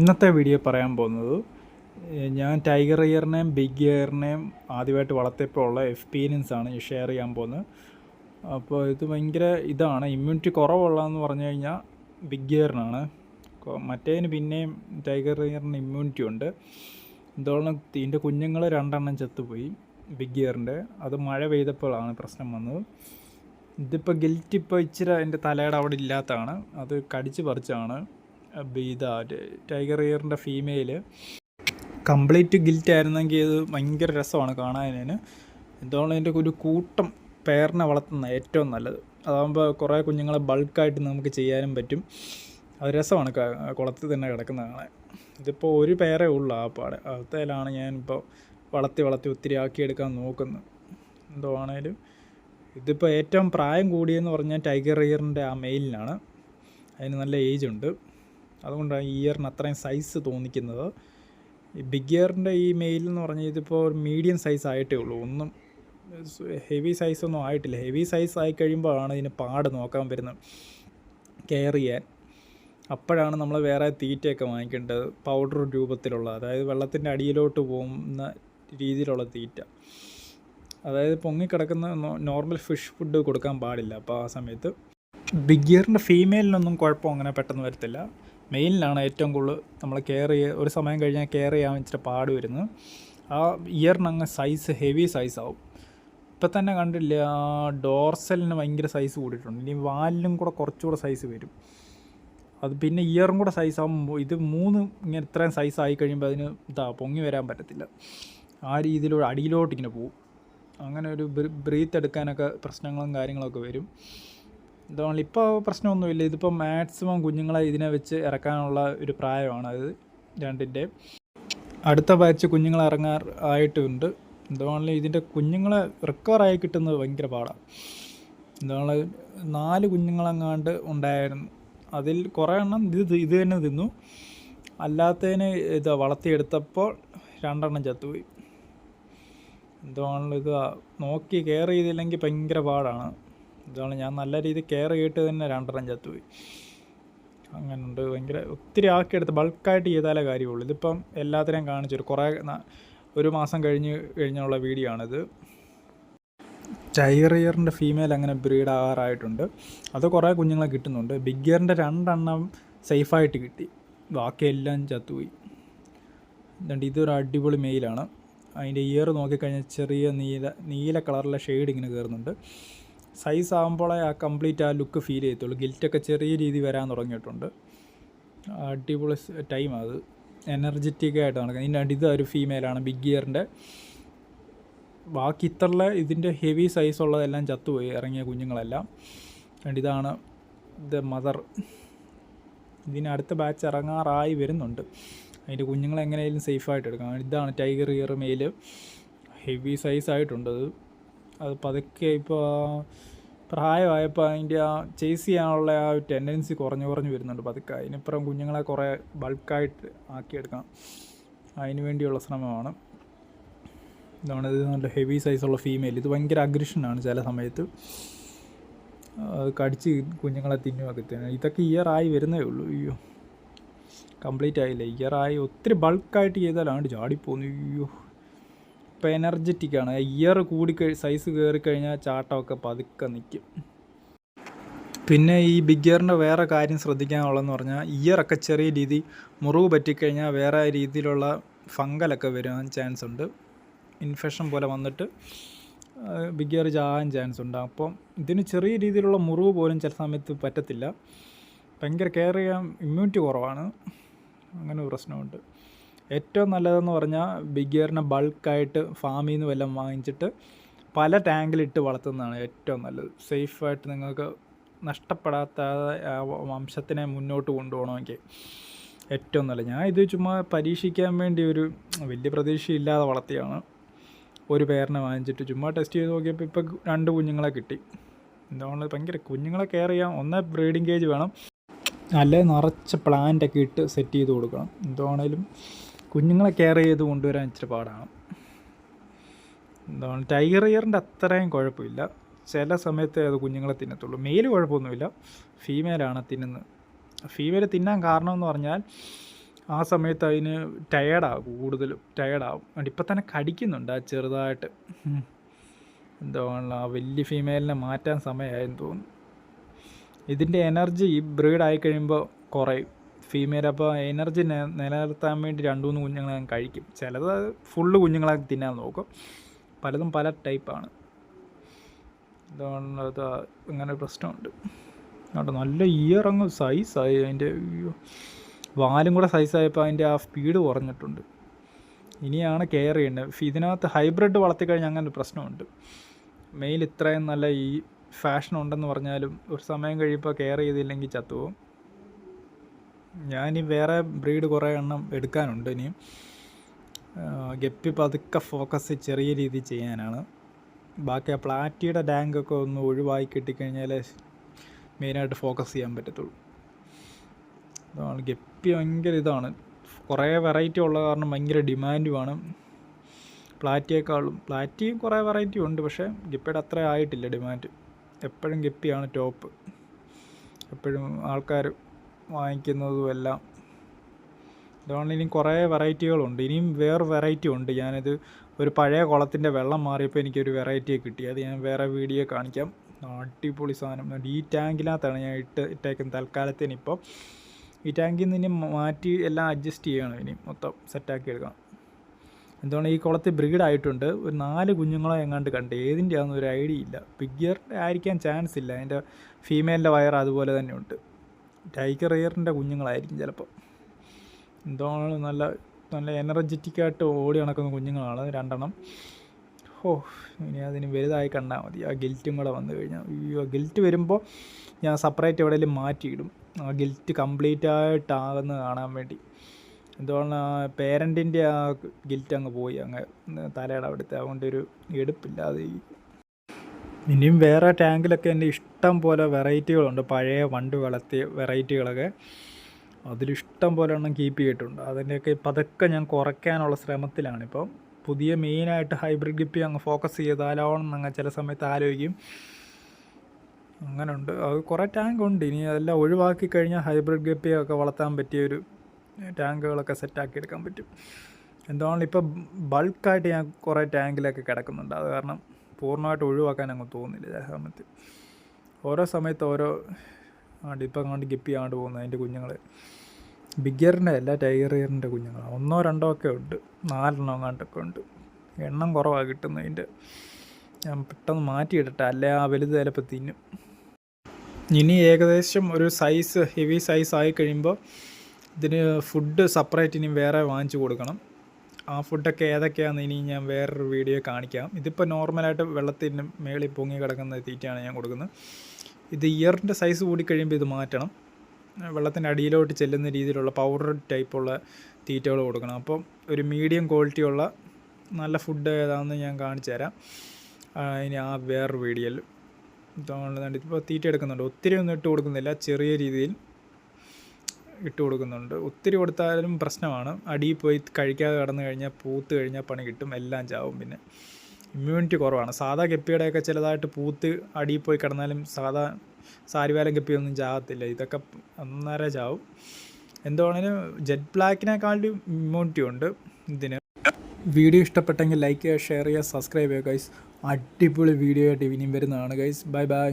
ഇന്നത്തെ വീഡിയോ പറയാൻ പോകുന്നത് ഞാൻ ടൈഗർ ഇയറിനെയും ബിഗ് ഇയറിനെയും ആദ്യമായിട്ട് വളർത്തിയപ്പോൾ ഉള്ള എക്സ്പീരിയൻസ് ഈ ഷെയർ ചെയ്യാൻ പോകുന്നത്. അപ്പോൾ ഇത് ഭയങ്കര ഇതാണ് ഇമ്മ്യൂണിറ്റി കുറവുള്ളതെന്ന് പറഞ്ഞു കഴിഞ്ഞാൽ ബിഗ് ഇയറിനാണ് മറ്റേതിന് പിന്നെയും ടൈഗർ ഇയറിന് ഇമ്മ്യൂണിറ്റി ഉണ്ട്. എന്തോളം ഇതിന്റെ കുഞ്ഞുങ്ങൾ രണ്ടെണ്ണം ചത്തുപോയി ബിഗ് ഇയറിന്റെ അത് മഴ പെയ്തപ്പോഴാണ് പ്രശ്നം വന്നത്. ഇതിപ്പോൾ ഗിൽറ്റ് ഇപ്പോൾ ഇച്ചിരി അതിന്റെ തലയുടെ അവിടെ ഇല്ലാത്തതാണ്. അത് കടിച്ച് പറിച്ചാണ് ഇതാ ടൈഗർ ഇയറിന്റെ ഫീമെയിൽ കംപ്ലീറ്റ് ഗിൽറ്റ് ആയിരുന്നെങ്കിൽ ഇത് ഭയങ്കര രസമാണ് കാണാനതിന് എന്തുകൊണ്ട് അതിന്റെ ഒരു കൂട്ടം പേരിനെ വളർത്തുന്ന ഏറ്റവും നല്ലത്. അതാകുമ്പോൾ കുറേ കുഞ്ഞുങ്ങളെ ബൾക്കായിട്ട് നമുക്ക് ചെയ്യാനും പറ്റും. അത് രസമാണ് കുളത്തിൽ തന്നെ കിടക്കുന്ന കാണാൻ. ഇതിപ്പോൾ ഒരു പേരേ ഉള്ളൂ ആ പാടെ. അവത്തേലാണ് ഞാനിപ്പോൾ വളർത്തി വളർത്തി ഒത്തിരി ആക്കിയെടുക്കാൻ നോക്കുന്നത്. എന്തോ ആണേലും. ഇതിപ്പോൾ ഏറ്റവും പ്രായം കൂടിയെന്ന് പറഞ്ഞാൽ ടൈഗർ ഇയറിന്റെ ആ മെയിലിനാണ്. അതിന് നല്ല ഏജ് ഉണ്ട് അതുകൊണ്ടാണ് ഈ ഇയറിന് അത്രയും സൈസ് തോന്നിക്കുന്നത്. ഈ ബിഗ് ഇയറിന്റെ ഈ മെയിൽ എന്ന് പറഞ്ഞാൽ ഇതിപ്പോൾ ഒരു മീഡിയം സൈസ് ആയിട്ടേ ഉള്ളൂ. ഒന്നും ഹെവി സൈസ് ഒന്നും ആയിട്ടില്ല. ഹെവി സൈസ് ആയി കഴിയുമ്പോഴാണ് ഇതിന് പാട് നോക്കാൻ വരുന്നത് കെയർ ചെയ്യാൻ. അപ്പോഴാണ് നമ്മൾ വേറെ തീറ്റയൊക്കെ വാങ്ങിക്കേണ്ടത്. പൗഡർ രൂപത്തിലുള്ള അതായത് വെള്ളത്തിന്റെ അടിയിലോട്ട് പോകുന്ന രീതിയിലുള്ള തീറ്റ. അതായത് പൊങ്ങിക്കിടക്കുന്ന നോർമൽ ഫിഷ് ഫുഡ് കൊടുക്കാൻ പാടില്ല. അപ്പോൾ ആ സമയത്ത് ബിഗ് ഇയറിന്റെ ഫീമെയിലിനൊന്നും കുഴപ്പം അങ്ങനെ പെട്ടെന്ന് വരത്തില്ല. മെയിലിനാണ് ഏറ്റവും കൂടുതൽ നമ്മൾ കെയർ ചെയ്യുക ഒരു സമയം കഴിഞ്ഞാൽ കെയർ ചെയ്യാൻ ഇച്ചിരി പാട് വരുന്നത്. ആ ഇയറിനങ്ങ് സൈസ് ഹെവി സൈസ് ആവും ഇപ്പം തന്നെ കണ്ടില്ല ആ ഡോർസലിന് ഭയങ്കര സൈസ് കൂടിയിട്ടുണ്ട്. ഇനി വാലിനും കൂടെ കുറച്ചുകൂടെ സൈസ് വരും. അത് പിന്നെ ഇയറും കൂടെ സൈസ് ആകുമ്പോൾ ഇത് മൂന്ന് ഇങ്ങനെ ഇത്രയും സൈസ് ആയി കഴിയുമ്പോൾ അതിന് ഇതാ പൊങ്ങി വരാൻ പറ്റത്തില്ല. ആ രീതിയിലൂടെ അടിയിലോട്ട് ഇങ്ങനെ പോകും അങ്ങനെ ഒരു ബ്രീത്ത് എടുക്കാനൊക്കെ പ്രശ്നങ്ങളും കാര്യങ്ങളൊക്കെ വരും. ഇതുകൊണ്ട് ഇപ്പോൾ പ്രശ്നമൊന്നുമില്ല. ഇതിപ്പോൾ മാക്സിമം കുഞ്ഞുങ്ങളെ ഇതിനെ വെച്ച് ഇറക്കാനുള്ള ഒരു പ്രായമാണ് അത് രണ്ടിന്റെ അടുത്ത ബാച്ച് കുഞ്ഞുങ്ങൾ ഇറങ്ങാർ ആയിട്ടുണ്ട്. എന്തുകൊണ്ട് ഇതിന്റെ കുഞ്ഞുങ്ങളെ റിക്കവറായി കിട്ടുന്നത് ഭയങ്കര പാടാണ് എന്തുകൊണ്ട് നാല് കുഞ്ഞുങ്ങളെങ്ങാണ്ട് ഉണ്ടായിരുന്നു. അതിൽ കുറേ എണ്ണം ഇത് ഇത് തന്നെ തിന്നു. അല്ലാത്തതിന് ഇത് വളർത്തിയെടുത്തപ്പോൾ രണ്ടെണ്ണം ചത്തുപോയി. എന്തുകൊണ്ട് ഇത് നോക്കി കെയർ ചെയ്തില്ലെങ്കിൽ ഭയങ്കര പാടാണ്. ഇതാണ് ഞാൻ നല്ല രീതിയിൽ കെയർ ചെയ്തിട്ട് തന്നെ രണ്ടെണ്ണം ചത്തുപോയി. അങ്ങനെയുണ്ട് ഭയങ്കര ഒത്തിരി ആക്കിയെടുത്ത് ബൾക്കായിട്ട് ചെയ്താലേ കാര്യമുള്ളൂ. ഇതിപ്പം എല്ലാത്തിനെയും കാണിച്ചു കുറേ ഒരു മാസം കഴിഞ്ഞ് കഴിഞ്ഞുള്ള വീഡിയോ ആണിത്. ടൈഗർ ഫീമെയിൽ അങ്ങനെ ബ്രീഡ് ആകാറായിട്ടുണ്ട്. അത് കുറേ കുഞ്ഞുങ്ങളെ കിട്ടുന്നുണ്ട്. ബിഗ് ഇയറിന്റെ രണ്ടെണ്ണം സേഫായിട്ട് കിട്ടി. ബാക്കിയെല്ലാം ചത്തുപോയി. എന്നിട്ട് ഇതൊരു അടിപൊളി മെയിലാണ് അതിന്റെ ഇയർ നോക്കിക്കഴിഞ്ഞാൽ ചെറിയ നീല നീല കളറിലെ ഷെയ്ഡ് ഇങ്ങനെ കയറുന്നുണ്ട് സൈസ് ആകുമ്പോഴേ ആ കംപ്ലീറ്റ് ആ ലുക്ക് ഫീൽ ചെയ്യത്തുള്ളൂ. ഗിൽറ്റൊക്കെ ചെറിയ രീതി വരാൻ തുടങ്ങിയിട്ടുണ്ട്. അടിപൊളി ടൈം അത്. എനർജറ്റിക് ആയിട്ട് നടക്കുന്നത്. ഇതിന്റെ ഇത് ഒരു ഫീമെയിലാണ് ബിഗ് ഇയറിന്റെ ബാക്കി ഇത്രയുള്ള ഇതിന്റെ ഹെവി സൈസ് ഉള്ളതെല്ലാം ചത്തുപോയി ഇറങ്ങിയ കുഞ്ഞുങ്ങളെല്ലാം. ആൻഡ് ഇതാണ് ദ മദർ ഇതിന് അടുത്ത ബാച്ച് ഇറങ്ങാറായി വരുന്നുണ്ട്. അതിന്റെ കുഞ്ഞുങ്ങളെ സേഫായിട്ട് എടുക്കാം. ഇതാണ് tiger year male heavy size ആയിട്ടുണ്ട് അത് പതുക്കെ ഇപ്പോൾ പ്രായമായപ്പോൾ അതിന്റെ ആ ചേസ് ചെയ്യാനുള്ള ആ ഒരു ടെൻഡൻസി കുറഞ്ഞു കുറഞ്ഞു വരുന്നുണ്ട്. പതുക്കെ അതിനിപ്പുറം കുഞ്ഞുങ്ങളെ കുറേ ബൾക്കായിട്ട് ആക്കിയെടുക്കണം അതിന് വേണ്ടിയുള്ള ശ്രമമാണ്. ഇതാണ് ഇത് നല്ല ഹെവി സൈസുള്ള ഫീമെയിൽ ഇത് ഭയങ്കര അഗ്രഷനാണ് ചില സമയത്ത്. കടിച്ച് കുഞ്ഞുങ്ങളെ തിന്നുമൊക്കെ തന്നെ. ഇതൊക്കെ ഇയർ ആയി വരുന്നേ ഉള്ളൂ. അയ്യോ. കംപ്ലീറ്റ് ആയില്ല. ഇയർ ആയി ഒത്തിരി ബൾക്കായിട്ട് ചെയ്താലാണ് ചാടിപ്പോകുന്നു അയ്യോ. ഇപ്പോൾ എനർജറ്റിക്കാണ് ഇയർ കൂടി സൈസ് കയറി കഴിഞ്ഞാൽ ചാട്ടമൊക്കെ പതുക്കെ നിൽക്കും പിന്നെ ഈ ബിഗ് ഇയറിന്റെ വേറെ കാര്യം ശ്രദ്ധിക്കാനുള്ളതെന്ന് പറഞ്ഞാൽ ഇയറൊക്കെ ചെറിയ രീതി മുറിവ് പറ്റിക്കഴിഞ്ഞാൽ വേറെ രീതിയിലുള്ള ഫംഗലൊക്കെ വരാൻ ചാൻസ് ഉണ്ട്. ഇൻഫെക്ഷൻ പോലെ വന്നിട്ട് ബിഗ് ഇയർ ചാകാൻ ചാൻസ് ഉണ്ട്. അപ്പം ഇതിന് ചെറിയ രീതിയിലുള്ള മുറിവ് പോലും ചില സമയത്ത് പറ്റത്തില്ല. ഭയങ്കര കെയർ ചെയ്യാൻ ഇമ്മ്യൂണിറ്റി കുറവാണ്. അങ്ങനെ പ്രശ്നമുണ്ട്. ഏറ്റവും നല്ലതെന്ന് പറഞ്ഞാൽ ബിഗിയറിനെ ബൾക്കായിട്ട് ഫാമിൽ നിന്ന് വല്ലതും വാങ്ങിച്ചിട്ട് പല ടാങ്കിലിട്ട് വളർത്തുന്നതാണ് ഏറ്റവും നല്ലത്. സേഫായിട്ട് നിങ്ങൾക്ക് നഷ്ടപ്പെടാത്ത വംശത്തിനെ മുന്നോട്ട് കൊണ്ടുപോകണമെങ്കിൽ ഏറ്റവും നല്ലത്. ഞാൻ ഇത് ചുമ്മാ പരീക്ഷിക്കാൻ വേണ്ടി ഒരു വലിയ പ്രതീക്ഷയില്ലാതെ വളർത്തിയാണ്. ഒരു പേരിനെ വാങ്ങിച്ചിട്ട് ചുമ്മാ ടെസ്റ്റ് ചെയ്ത് നോക്കിയപ്പോൾ ഇപ്പോൾ രണ്ട് കുഞ്ഞുങ്ങളെ കിട്ടി. എന്തുകൊണ്ട് ഭയങ്കര കുഞ്ഞുങ്ങളെ കെയർ ചെയ്യാം ഒന്ന് ബ്രീഡിങ് കേജ് വേണം. അല്ലെ നിറച്ച് പ്ലാന്റൊക്കെ ഇട്ട് സെറ്റ് ചെയ്ത് കൊടുക്കണം. എന്താണേലും കുഞ്ഞുങ്ങളെ കെയർ ചെയ്ത് കൊണ്ടുവരാൻ ഇച്ചിരി പാടാണ്. എന്താണ് ടൈഗർ ഇയറിന്റെ അത്രയും കുഴപ്പമില്ല. ചില സമയത്ത് അത് കുഞ്ഞുങ്ങളെ തിന്നത്തുള്ളൂ. മെയിൽ കുഴപ്പമൊന്നുമില്ല. ഫീമെയിലാണ് തിന്നുന്നത്. ഫീമെയിൽ തിന്നാൻ കാരണം എന്ന് പറഞ്ഞാൽ ആ സമയത്ത് അതിന് ടയേർഡാകും കൂടുതലും ടയേർഡാകും. അതുകൊണ്ട് ഇപ്പം തന്നെ കടിക്കുന്നുണ്ട് ആ ചെറുതായിട്ട്. എന്താണല്ലോ ആ വലിയ ഫീമെയിലിനെ മാറ്റാൻ സമയമായെന്ന് തോന്നുന്നു. ഇതിന്റെ എനർജി ബ്രീഡ് ആയി കഴിയുമ്പോൾ കുറയും. ഫീമെയിൽ അപ്പോൾ എനർജി നിലനിർത്താൻ വേണ്ടി രണ്ട് മൂന്ന് കുഞ്ഞുങ്ങളെ ഞാൻ കഴിക്കും. ചിലത് ഫുള്ള് കുഞ്ഞുങ്ങളെ തിന്നാൻ നോക്കും. പലതും പല ടൈപ്പാണ് അതുകൊണ്ട് ഇങ്ങനെ ഒരു പ്രശ്നമുണ്ട്. അതുകൊണ്ട് നല്ല ഇയർ അങ്ങ് സൈസായി അതിന്റെ. വാലും കൂടെ സൈസായപ്പോൾ അതിന്റെ ആ സ്പീഡ് കുറഞ്ഞിട്ടുണ്ട്. ഇനിയാണ് കെയർ ചെയ്യേണ്ടത് ഇതിനകത്ത് ഹൈബ്രിഡ് വളർത്തിക്കഴിഞ്ഞാൽ അങ്ങനെ ഒരു പ്രശ്നമുണ്ട്. മെയിൽ ഇത്രയും നല്ല ഈ ഫാഷൻ ഉണ്ടെന്ന് പറഞ്ഞാലും ഒരു സമയം കഴിയുമ്പോൾ കെയർ ചെയ്തില്ലെങ്കിൽ ചത്തുപോകും ഞാനി വേറെ ബ്രീഡ് കുറേ എണ്ണം എടുക്കാനുണ്ട് ഇനിയും. ഗപ്പി പതുക്കെ ഫോക്കസ് ചെറിയ രീതിയിൽ ചെയ്യാനാണ്. ബാക്കി ആ പ്ലാറ്റിയുടെ ടാങ്കൊക്കെ ഒന്ന് ഒഴിവാക്കി കിട്ടിക്കഴിഞ്ഞാൽ മെയിനായിട്ട് ഫോക്കസ് ചെയ്യാൻ പറ്റത്തുള്ളൂ. അതാണ് ഗപ്പി ഭയങ്കര ഇതാണ്. കുറേ വെറൈറ്റി ഉള്ള കാരണം ഭയങ്കര ഡിമാൻഡുമാണ് പ്ലാറ്റിയേക്കാളും പ്ലാറ്റിയും കുറേ വെറൈറ്റി ഉണ്ട് പക്ഷേ ഗപ്പിയുടെ അത്ര ആയിട്ടില്ല ഡിമാൻഡ് എപ്പോഴും ഗപ്പിയാണ് ടോപ്പ് എപ്പോഴും ആൾക്കാർ വാങ്ങിക്കുന്നതും എല്ലാം അതുകൊണ്ട് ഇനി കുറേ വെറൈറ്റികളുണ്ട്. ഇനിയും വേറെ വെറൈറ്റി ഉണ്ട്. ഞാനിത് ഒരു പഴയ കുളത്തിന്റെ വെള്ളം മാറിയപ്പോൾ എനിക്കൊരു വെറൈറ്റി കിട്ടി. അത് ഞാൻ വേറെ വീഡിയോ കാണിക്കാം. അടിപൊളി സാധനം. ഈ ടാങ്കിനകത്താണ് ഞാൻ ഇട്ട് ഇട്ടേക്കുന്നത് തൽക്കാലത്തിന് ഇപ്പോൾ ഈ ടാങ്കിൽ നിന്ന് ഇനി മാറ്റി എല്ലാം അഡ്ജസ്റ്റ് ചെയ്യണം ഇനി. മൊത്തം സെറ്റാക്കി എടുക്കണം. എന്തുകൊണ്ട് ഈ കുളത്തിൽ ബ്രീഡ് ആയിട്ടുണ്ട്. ഒരു നാല് കുഞ്ഞുങ്ങളെ എങ്ങാണ്ട് കണ്ട്. ഏതിന്റെ ആണെന്നൊരു ഐഡിയ ഇല്ല. ബിഗ്ഗർ ആയിരിക്കാൻ ചാൻസ് ഇല്ല. അതിന്റെ ഫീമെയിലിന്റെ വയർ അതുപോലെ തന്നെ ഉണ്ട്. ടൈഗർ എയറിന്റെ കുഞ്ഞുങ്ങളായിരിക്കും ചിലപ്പം. എന്താണ് നല്ല നല്ല എനർജറ്റിക് ആയിട്ട് ഓടി നടക്കുന്ന കുഞ്ഞുങ്ങളാണ് രണ്ടെണ്ണം. ഓ ഇനി അതിന് വലുതായി കണ്ടാൽ മതി. ആ ഗിൽറ്റും കൂടെ വന്നു കഴിഞ്ഞാൽ അയ്യോ ഗിൽറ്റ് വരുമ്പോൾ ഞാൻ സെപ്പറേറ്റ് എവിടെയെങ്കിലും മാറ്റിയിടും. ആ ഗിൽറ്റ് കംപ്ലീറ്റ് ആയിട്ടാകുന്ന കാണാൻ വേണ്ടി. എന്തുകൊണ്ടാണ് ആ പേരന്റിന്റെ ആ ഗിൽറ്റ് അങ്ങ് പോയി. അങ്ങ് തലയുടെ അവിടുത്തെ അതുകൊണ്ട് ഒരു എടുപ്പില്ലാതെ ഈ ഇനിയും വേറെ ടാങ്കിലൊക്കെ എന്റെ ഇഷ്ടം പോലെ വെറൈറ്റികളുണ്ട്. പഴയ വണ്ട് വളർത്തിയ വെറൈറ്റികളൊക്കെ അതിലിഷ്ടം പോലെ എണ്ണം കീപ്പ് ചെയ്തിട്ടുണ്ട്. അതിന്റെയൊക്കെ പതുക്കെ ഞാൻ കുറയ്ക്കാനുള്ള ശ്രമത്തിലാണ് ഇപ്പം പുതിയ മെയിനായിട്ട് ഹൈബ്രിഡ് ഗിപ്പി അങ്ങ് ഫോക്കസ് ചെയ്താലോണം എന്നങ്ങ് ചില സമയത്ത് ആലോചിക്കും. അങ്ങനെയുണ്ട് അത് കുറേ ടാങ്ക് ഉണ്ട് ഇനി അതെല്ലാം ഒഴിവാക്കി കഴിഞ്ഞാൽ ഹൈബ്രിഡ് ഗപ്പിയൊക്കെ വളർത്താൻ പറ്റിയൊരു ടാങ്കുകളൊക്കെ സെറ്റാക്കി എടുക്കാൻ പറ്റും. എന്താണ് ഇപ്പോൾ ബൾക്കായിട്ട് ഞാൻ കുറേ ടാങ്കിലൊക്കെ കിടക്കുന്നുണ്ട്. അത് കാരണം പൂർണമായിട്ട് ഒഴിവാക്കാൻ അങ്ങ് തോന്നുന്നില്ല ചില സമയത്ത് ഓരോ സമയത്ത് ഓരോ ആണ്ട് ഇപ്പം അങ്ങോട്ട് ഗിപ്പി ആണ്ട് പോകുന്നത് അതിന്റെ കുഞ്ഞുങ്ങൾ ബിഗറിന്റെ അല്ല ടൈഗറിയറിന്റെ കുഞ്ഞുങ്ങളാണ് ഒന്നോ രണ്ടോ ഒക്കെ ഉണ്ട്. നാലെണ്ണം അങ്ങാണ്ടൊക്കെ ഉണ്ട്. എണ്ണം കുറവാണ് കിട്ടുന്നതിന്റെ ഞാൻ പെട്ടെന്ന് മാറ്റിയിടട്ടെ. അല്ലേ ആ വലുത് ചിലപ്പോൾ തിന്നും. ഇനി ഏകദേശം ഒരു സൈസ് ഹെവി സൈസ് ആയി കഴിയുമ്പോൾ ഇതിന് ഫുഡ് സെപ്പറേറ്റ് ഇനി വേറെ വാങ്ങിച്ചു കൊടുക്കണം. ആ ഫുഡൊക്കെ ഏതൊക്കെയാണെന്ന് ഇനി ഞാൻ വേറൊരു വീഡിയോ കാണിക്കാം. ഇതിപ്പോൾ നോർമലായിട്ട് വെള്ളത്തിന് മേളിൽ പൊങ്ങി കിടക്കുന്ന തീറ്റയാണ് ഞാൻ കൊടുക്കുന്നത്. ഇത് ഇയറിന്റെ സൈസ് കൂടി കഴിയുമ്പോൾ ഇത് മാറ്റണം. വെള്ളത്തിന്റെ അടിയിലോട്ട് ചെല്ലുന്ന രീതിയിലുള്ള പൗഡർ ടൈപ്പുള്ള തീറ്റകൾ കൊടുക്കണം. അപ്പം ഒരു മീഡിയം ക്വാളിറ്റിയുള്ള നല്ല ഫുഡ് ഏതാണെന്ന് ഞാൻ കാണിച്ചു തരാം. ഇനി ആ വേറൊരു വീഡിയോയിൽ ഇപ്പോൾ തീറ്റ എടുക്കുന്നുണ്ട്. ഒത്തിരി ഒന്നും ഇട്ട് കൊടുക്കുന്നില്ല. ചെറിയ രീതിയിൽ ഇട്ട് കൊടുക്കുന്നുണ്ട്. ഒത്തിരി കൊടുത്താലും പ്രശ്നമാണ്. അടിയിൽ പോയി കഴിക്കാതെ കടന്നു കഴിഞ്ഞാൽ പൂത്ത് കഴിഞ്ഞാൽ പണി കിട്ടും. എല്ലാം ചാവും പിന്നെ. ഇമ്മ്യൂണിറ്റി കുറവാണ്. സാധാ കെപ്പിയുടെയൊക്കെ ചിലതായിട്ട് പൂത്ത് അടിയിൽ പോയി കിടന്നാലും സാധാ സാരിവാലം കെപ്പിയൊന്നും ചാകത്തില്ല. ഇതൊക്കെ അന്നേരം ചാവും. എന്തുവാണേലും ജെറ്റ് ബ്ലാക്കിനെക്കാളും ഇമ്മ്യൂണിറ്റി ഉണ്ട് ഇതിന്. വീഡിയോ ഇഷ്ടപ്പെട്ടെങ്കിൽ ലൈക്ക് ചെയ്യുക ഷെയർ ചെയ്യുക സബ്സ്ക്രൈബ് ചെയ്യുക ഗൈസ് അടിപൊളി വീഡിയോ ആയിട്ട് ഇനിയും വരുന്നതാണ് ഗൈസ് ബൈ ബൈ.